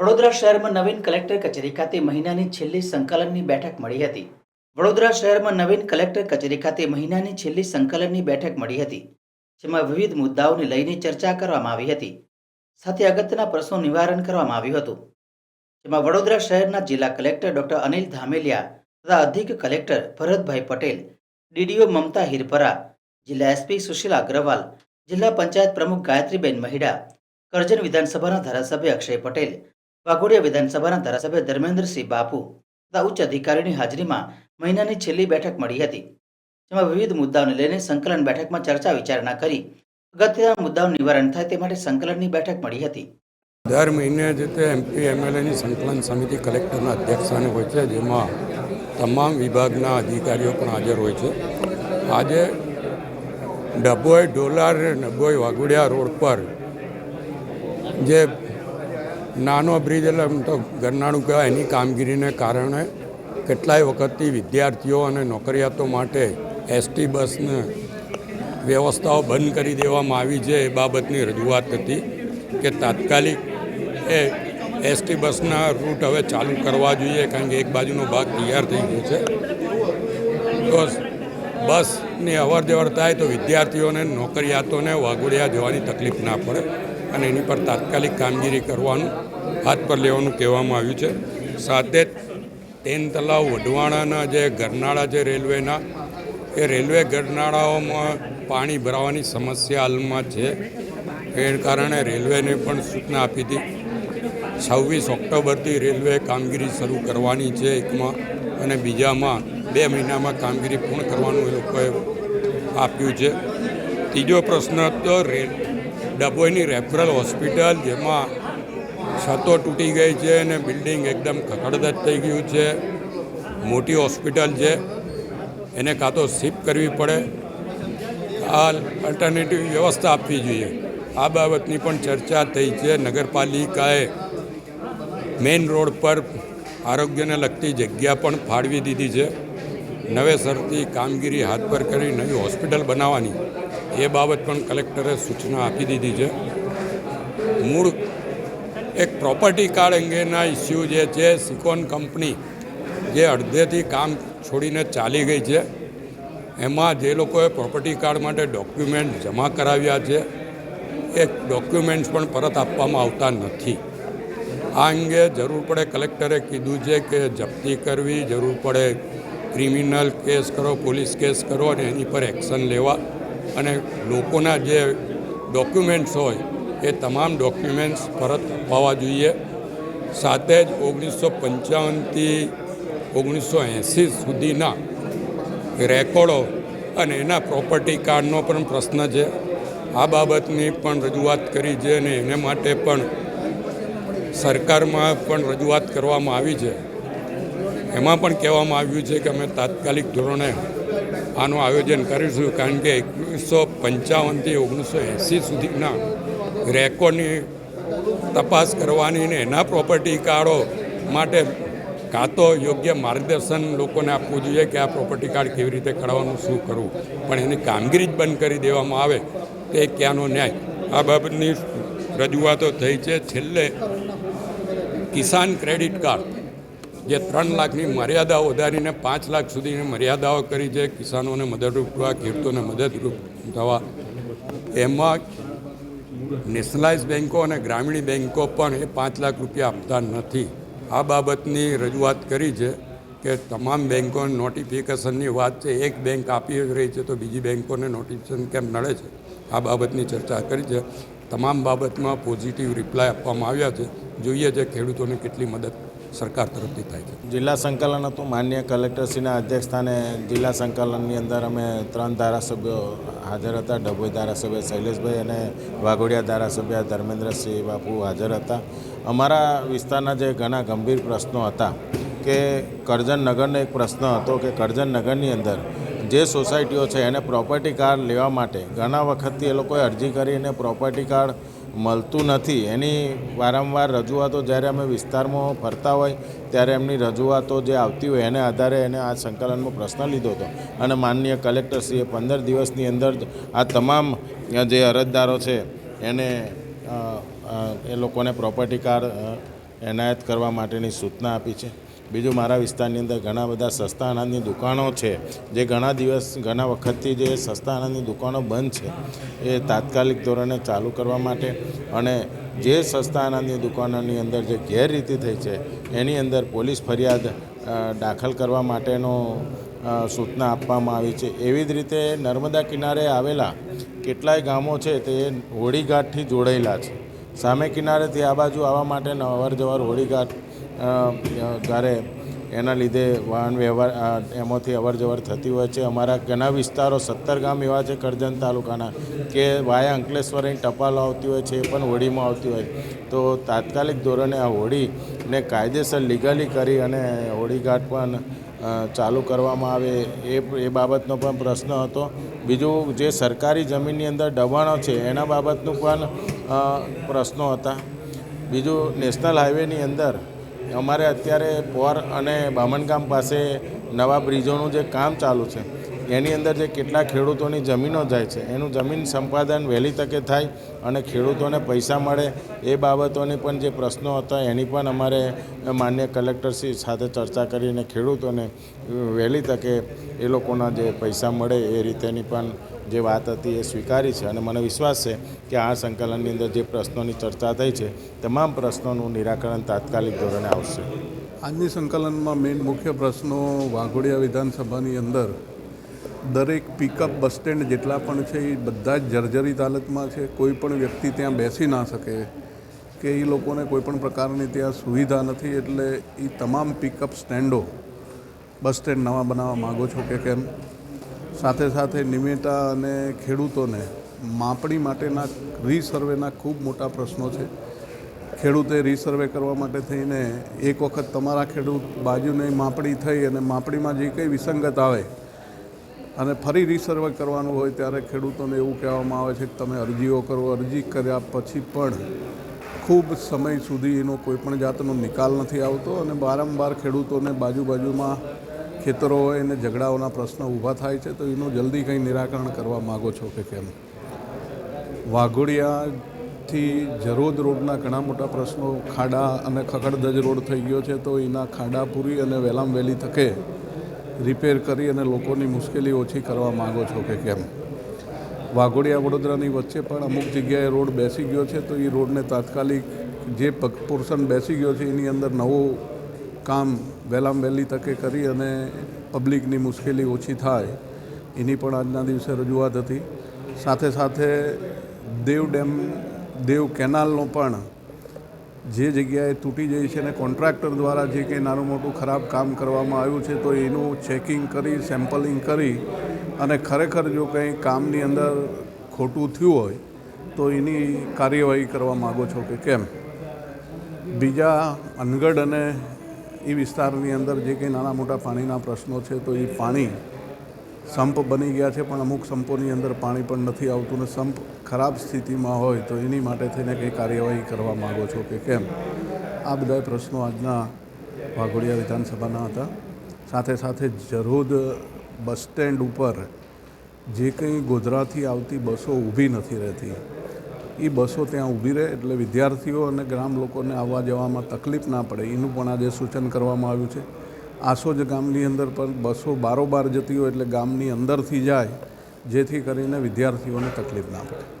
વડોદરા શહેરમાં નવીન કલેક્ટર કચેરી ખાતે મહિનાની છેલ્લી સંકલનની બેઠક મળી હતી. વડોદરા શહેરમાં નવીન કલેક્ટર કચેરી ખાતે મહિનાની છેલ્લી સંકલનની બેઠક મળી હતી, જેમાં વિવિધ મુદ્દાઓને લઈને ચર્ચા કરવામાં આવી હતી. સાથે અગત્યના પ્રશ્નો નિવારણ કરવામાં આવ્યું હતું. જેમાં વડોદરા શહેરના જિલ્લા કલેક્ટર ડોક્ટર અનિલ ધામેલિયા તથા અધિક કલેક્ટર ભરતભાઈ પટેલ, ડીડીઓ મમતા હિરપરા જિલ્લા એસપી સુશીલ અગ્રવાલ, જિલ્લા પંચાયત પ્રમુખ ગાયત્રીબેન મહિડા, કરજણ વિધાનસભાના ધારાસભ્ય અક્ષય પટેલ વાઘોડિયા વિધાનસભાના ધારાસભ્ય ધર્મેન્દ્રસિંહ બાપુ તથા ઉચ્ચ અધિકારીની હાજરીમાં મહિનાની છેલ્લી બેઠક મળી હતી, જેમાં વિવિધ મુદ્દાઓને લઈને સંકલન બેઠકમાં ચર્ચા વિચારણા કરી, અગત્યના મુદ્દાઓ નિવારણ થાય તે માટે સંકલનની બેઠક મળી હતી. દર મહિને જે તે એમપી, એમએલએની સંકલન સમિતિ કલેક્ટરના અધ્યક્ષસ્થાને હોય છે, જેમાં તમામ વિભાગના અધિકારીઓ પણ હાજર હોય છે. આજે ડભોઈ ડોલાર ડભોઈ વાઘોડિયા રોડ પર જે નાનો બ્રિજ એટલે આમ તો ગરનાળું કહેવાય. એની કામગીરીને કારણે કેટલાય વખતથી વિદ્યાર્થીઓ અને નોકરિયાતો માટે એસટી બસને વ્યવસ્થાઓ બંધ કરી દેવામાં આવી છે એ બાબતની રજૂઆત હતી કે તાત્કાલિક એ એસટી બસના રૂટ હવે ચાલુ કરવા જોઈએ કારણ કે એક બાજુનો ભાગ તૈયાર થઈ ગયો છે. તો બસની અવર જવર થાય તો વિદ્યાર્થીઓને નોકરિયાતોને વાઘોડિયા જવાની તકલીફ ના પડે અને એની પર તાત્કાલિક કામગીરી કરવાનું હાથ પર લેવાનું કહેવામાં આવ્યું છે. સાથે તેન તલાવ વઢવાણાના જે ગરનાળા છે રેલવેના, એ રેલવે ગરનાળાઓમાં પાણી ભરાવાની સમસ્યા હાલમાં છે. એ કારણે રેલવેને પણ સૂચના આપી હતી. છવ્વીસ ઓક્ટોબરથી રેલવે કામગીરી શરૂ કરવાની છે એકમાં અને બીજામાં બે મહિનામાં કામગીરી પૂર્ણ કરવાનું એ લોકોએ આપ્યું છે. ત્રીજો પ્રશ્ન હતો રે, ડભોઈની રેફરલ હોસ્પિટલ, જેમાં છતો તૂટી ગઈ છે અને બિલ્ડિંગ એકદમ ખખડદત થઈ ગયું છે. મોટી હોસ્પિટલ છે. એને કાં તો શિફ્ટ કરવી પડે. આ અલ્ટરનેટિવ વ્યવસ્થા આપવી જોઈએ. આ બાબતની પણ ચર્ચા થઈ છે નગરપાલિકાએ. મેઇન રોડ પર આરોગ્યને લગતી જગ્યા પણ ફાળવી દીધી છે. નવેસરથી કામગીરી હાથ પર કરી નવી હોસ્પિટલ બનાવવાની. એ બાબત પણ કલેક્ટરે સૂચના આપી દીધી છે. મૂળ એક પ્રોપર્ટી કાર્ડ અંગેના ઇસ્યુ જે છે સિકોન કંપની જે અડધેથી કામ છોડીને ચાલી ગઈ છે. એમાં જે લોકોએ પ્રોપર્ટી કાર્ડ માટે ડોક્યુમેન્ટ જમા કરાવ્યા છે, એ ડોક્યુમેન્ટ્સ પણ પરત આપવામાં આવતા નથી. આ અંગે જરૂર પડે કલેક્ટરે કીધું છે કે જપ્તી કરવી, જરૂર પડે ક્રિમિનલ કેસ કરો, પોલીસ કેસ કરો અને એની પર એક્શન લેવા. અને લોકોના જે ડોક્યુમેન્ટ્સ હોય એ તમામ ડોક્યુમેન્ટ્સ પરત અપાવવા જોઈએ. સાથે જ ઓગણીસો પંચાવનથી ઓગણીસો એંસી સુધીના રેકોર્ડો અને એના પ્રોપર્ટી કાર્ડનો પણ પ્રશ્ન છે. આ બાબતની પણ રજૂઆત કરી છે અને એને માટે પણ સરકારમાં પણ રજૂઆત કરવામાં આવી છે. એમાં પણ કહેવામાં આવ્યું છે કે અમે તાત્કાલિક ધોરણે આનું આયોજન કરીશું કારણ કે એકવીસો પંચાવનથી ઓગણીસો એંસી સુધીના રેકોર્ડની તપાસ કરવાની ને એના પ્રોપર્ટી કાર્ડો માટે કાં તો યોગ્ય માર્ગદર્શન લોકોને આપવું જોઈએ કે આ પ્રોપર્ટી કાર્ડ કેવી રીતે કરવાનું શું કરવું. પણ એની કામગીરી જ બંધ કરી દેવામાં આવે તે ક્યાંનો ન્યાય? આ બાબતની રજૂઆતો થઈ છે. છેલ્લે કિસાન ક્રેડિટ કાર્ડ, જે ત્રણ લાખની મર્યાદા વધારીને પાંચ લાખ સુધીની મર્યાદાઓ કરી છે, કિસાનોને મદદરૂપ થવા, ખેડૂતોને મદદરૂપ થવા, એમાં નેશનલાઇઝ બેન્કો અને ગ્રામીણ બેન્કો પણ એ પાંચ લાખ રૂપિયા આપતા નથી. આ બાબતની રજૂઆત કરી છે કે તમામ બેન્કોને નોટિફિકેશનની વાત છે, એક બેંક આપી રહી છે તો બીજી બેન્કોને નોટિફિકેશન કેમ નડે છે? આ બાબતની ચર્ચા કરી છે. તમામ બાબતમાં પોઝિટિવ રિપ્લાય આપવામાં આવ્યા છે. જોઈએ છે ખેડૂતોને કેટલી મદદ સરકાર તરફથી થાય છે. જિલ્લા સંકલન હતું. માન્ય કલેક્ટરશ્રીના અધ્યક્ષસ્થાને જિલ્લા સંકલનની અંદર અમે ત્રણ ધારાસભ્યો હાજર હતા. ડભોઈ ધારાસભ્ય શૈલેષભાઈ અને વાઘોડિયા ધારાસભ્ય ધર્મેન્દ્રસિંહ બાપુ હાજર હતા. અમારા વિસ્તારના જે ઘણા ગંભીર પ્રશ્નો હતા કે કરજણ નગરનો એક પ્રશ્ન હતો કે કરજણ નગરની અંદર જે સોસાયટીઓ છે એને પ્રોપર્ટી કાર્ડ લેવા માટે ઘણા વખતથી એ લોકોએ અરજી કરીને પ્રોપર્ટી કાર્ડ મળતું નથી. એની વારંવાર રજૂઆતો જ્યારે અમે વિસ્તારમાં ફરતા હોય, ત્યારે એમની રજૂઆતો જે આવતી હોય, એને આધારે એને આ સંકલનમાં પ્રશ્ન લીધો હતો. અને માનનીય કલેક્ટરશ્રીએ પંદર દિવસની અંદર જ આ તમામ જે અરજદારો છે, એને એ લોકોને પ્રોપર્ટી કાર્ડ એનાયત કરવા માટેની સૂચના આપી છે. બીજું, મારા વિસ્તારની અંદર ઘણા બધા સસ્તા અનાજની દુકાનો છે, જે ઘણા દિવસ, ઘણા વખતથી જે સસ્તા અનાજની દુકાનો બંધ છે. એ તાત્કાલિક ધોરણે ચાલુ કરવા માટે અને જે સસ્તા અનાજની દુકાનોની અંદર જે ગેરરીતિ થઈ છે, એની અંદર પોલીસ ફરિયાદ દાખલ કરવા માટેનો સૂચના આપવામાં આવી છે. એવી જ રીતે નર્મદા કિનારે આવેલા કેટલાય ગામો છે તે હોળીઘાટથી જોડાયેલા છે. સામે કિનારેથી આ બાજુ આવવા માટેના અવર જવર હોળીઘાટ અ, એના લીધે વાહન વ્યવહાર એમાંથી અવર જવર થતી હોય છે. અમારા ઘણા વિસ્તારો સત્તર ગામ એવા છે કરજણ તાલુકાના કે વાયા અંકલેશ્વરની ટપાલ આવતી હોય છે એ પણ હોળીમાં આવતી હોય. તો તાત્કાલિક ધોરણે આ હોળીને કાયદેસર લીગલી કરી અને હોળીઘાટ પણ ચાલુ કરવામાં આવે એ એ બાબતનો પણ પ્રશ્ન હતો. બીજું જે સરકારી જમીનની અંદર દબાણો છે, એના બાબતનું પણ પ્રશ્નો હતા. બીજું નેશનલ હાઈવેની અંદર અમારે અત્યારે પોર અને બામણગામ પાસે નવા બ્રિજોનું જે કામ ચાલુ છે એની અંદર જે કેટલા ખેડૂતોની જમીનો જાય છે, એનું જમીન સંપાદન વહેલી તકે થાય અને ખેડૂતોને પૈસા મળે, એ બાબતોની પણ જે પ્રશ્નો હતા, એની પણ અમારે માન્ય કલેક્ટરશ્રી સાથે ચર્ચા કરીને ખેડૂતોને વહેલી તકે એ લોકોના જે પૈસા મળે, એ રીતેની પણ જે વાત હતી એ સ્વીકારી છે. અને મને વિશ્વાસ છે કે આ સંકલનની અંદર જે પ્રશ્નોની ચર્ચા થઈ છે, તમામ પ્રશ્નોનું નિરાકરણ તાત્કાલિક ધોરણે આવશે. આજની સંકલનમાં મેઇન મુખ્ય પ્રશ્નો વાઘોડિયા વિધાનસભાની અંદર દરેક પિકઅપ બસ સ્ટેન્ડ જેટલા પણ છે, એ બધા જ જર્જરિત હાલતમાં છે. કોઈ પણ વ્યક્તિ ત્યાં બેસી ના શકે કે એ લોકોને કોઈ પણ પ્રકારની ત્યાં સુવિધા નથી. એટલે એ તમામ પિકઅપ સ્ટેન્ડો બસ સ્ટેન્ડ નવા બનાવવા માગો છો કે કેમ? સાથે સાથે નિમેટા અને ખેડૂતોને માપણી માટેના રીસર્વેના ખૂબ મોટા પ્રશ્નો છે. ખેડૂતે રીસર્વે કરવા માટે થઈને એક વખત તમારા ખેડૂત બાજુની માપણી થઈ અને માપણીમાં જે કંઈ વિસંગત આવે અને ફરી રિસર્વે કરવાનું હોય ત્યારે ખેડૂતોને એવું કહેવામાં આવે છે કે તમે અરજીઓ કરો, અરજી કર્યા પછી પણ ખૂબ સમય સુધી એનો કોઈ પણ જાતનો નિકાલ નથી આવતો અને વારંવાર ખેડૂતોને બાજુ બાજુમાં ખેતરો હોય અને ઝઘડાઓના પ્રશ્નો ઊભા થાય છે. તો એનું જલ્દી કંઈ નિરાકરણ કરવા માગો છો કે કેમ? વાઘોડિયાથી જરોદ રોડના ઘણા મોટા પ્રશ્નો, ખાડા અને ખખડધજ રોડ થઈ ગયો છે તો એના ખાડા પૂરી અને વહેલામ વહેલી તકે રિપેર કરી અને લોકોની મુશ્કેલી ઓછી કરવા માગો છો કે કેમ? વાઘોડિયા, વડોદરાની વચ્ચે પણ અમુક જગ્યાએ રોડ બેસી ગયો છે, તો એ રોડને તાત્કાલિક જે પોર્શન બેસી ગયો છે, એની અંદર નવું કામ વહેલામ વહેલી તકે કરી અને પબ્લિકની મુશ્કેલી ઓછી થાય, એની પણ આજના દિવસે રજૂઆત હતી. સાથે સાથે દેવ ડેમ, દેવ કેનાલનો પણ જે જગ્યાએ તૂટી જાય છે અને કોન્ટ્રાક્ટર દ્વારા જે કંઈ નાનું મોટું ખરાબ કામ કરવામાં આવ્યું છે, તો એનું ચેકિંગ કરી, સેમ્પલિંગ કરી અને ખરેખર જો કંઈ કામની અંદર ખોટું થયું હોય, તો એની કાર્યવાહી કરવા માગો છો કે કેમ? બીજા અનગઢ અને એ વિસ્તારની અંદર જે કંઈ નાના મોટા પાણીના પ્રશ્નો છે, તો એ પાણી સંપ બની ગયા છે, પણ અમુક સંપોની અંદર પાણી પણ નથી આવતું ને સંપ ખરાબ સ્થિતિમાં હોય તો એની માટે થઈને કંઈ કાર્યવાહી કરવા માગો છો કે કેમ? આ બધા પ્રશ્નો આજના વાઘોડિયા વિધાનસભાના હતા. સાથે સાથે જરોદ બસ સ્ટેન્ડ ઉપર જે કંઈ ગોધરાથી આવતી બસો ઊભી નથી રહેતી. એ બસો ત્યાં ઊભી રહે એટલે વિદ્યાર્થીઓ અને ગ્રામ લોકોને આવવા જવામાં તકલીફ ના પડે. એનું પણ આજે સૂચન કરવામાં આવ્યું છે. આસોજ ગામની અંદર પણ બસો બારોબાર જતી હોય એટલે ગામની અંદરથી જાય, જેથી કરીને વિદ્યાર્થીઓને તકલીફ ના પડે.